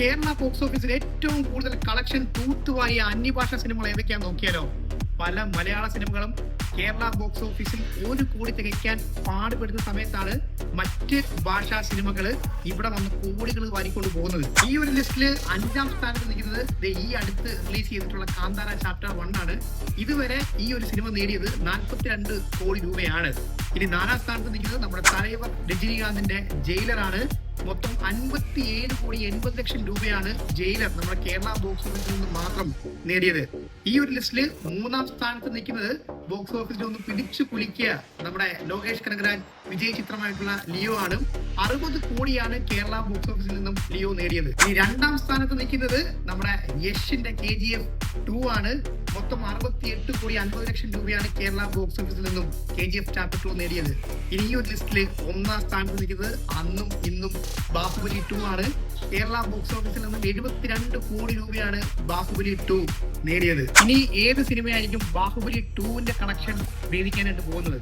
Kerala box ഓഫീസിൽ ഏറ്റവും കൂടുതൽ കളക്ഷൻ തൂത്തുവായ അന്യഭാഷ സിനിമകൾ ഏതൊക്കെയാണെന്ന് നോക്കിയാലോ? പല മലയാള സിനിമകളും കേരള ബോക്സ് ഓഫീസിൽ ഒരു കോടി തികയ്ക്കാൻ പാടുപെടുന്ന സമയത്താണ് മറ്റ് ഭാഷാ സിനിമകൾ ഇവിടെ വന്ന് കോടികൾ വാരിക്കൊണ്ട് പോകുന്നത്. ഈ ഒരു ലിസ്റ്റിൽ അഞ്ചാം സ്ഥാനത്ത് നിൽക്കുന്നത് ഈ അടുത്ത് റിലീസ് ചെയ്തിട്ടുള്ള കാന്താര ചാപ്റ്റർ വൺ ആണ്. ഇതുവരെ ഈ ഒരു സിനിമ നേടിയത് നാൽപ്പത്തിരണ്ട് കോടി രൂപയാണ്. ഇനി നാലാം സ്ഥാനത്ത് നിൽക്കുന്നത് നമ്മുടെ തലൈവർ രജനീകാന്തിന്റെ ജയിലറാണ്. മൊത്തം അൻപത്തിയേഴ് കോടി എൺപത് ലക്ഷം രൂപയാണ് ജയിലർ നമ്മുടെ കേരള ബോക്സ് ഓഫീസിൽ നിന്ന് മാത്രം നേടിയത്. ഈ ഒരു ലിസ്റ്റിൽ മൂന്നാം സ്ഥാനത്ത് നിൽക്കുന്നത് ബോക്സ് ഓഫീസിൽ ഒന്ന് പിടിച്ചു കുലിക്കുക നമ്മുടെ ലോകേഷ് കനകരാജ്. വിജയ് ചിത്രമായിട്ടുള്ള ലിയോ ആണ്. അറുപത് കോടിയാണ് കേരള ബോക്സ് ഓഫീസിൽ നിന്നും ലിയോ നേടിയത്. ഈ രണ്ടാം സ്ഥാനത്ത് നിൽക്കുന്നത് നമ്മുടെ യഷിന്റെ കെ ജി എഫ് ടു ആണ്. മൊത്തം അറുപത്തിയെട്ട് കോടി അൻപത് ലക്ഷം രൂപയാണ് കേരള ബോക്സ് ഓഫീസിൽ നിന്നും K G F chapter two നേടിയത്. ഇനി ഒരു ലിസ്റ്റിൽ ഒന്നാം സ്ഥാനത്ത് നിൽക്കുന്നത് അന്നും ഇന്നും ബാഹുബലി ടു ആണ്. കേരള ബോക്സ് ഓഫീസിൽ നിന്നും എഴുപത്തിരണ്ട് കോടി രൂപയാണ് ബാഹുബലി ടു നേടിയത്. ഇനി ഏത് സിനിമയായിരിക്കും ബാഹുബലി ടുവിന്റെ കണക്ഷൻ വേദിക്കാനായിട്ട് പോകുന്നത്?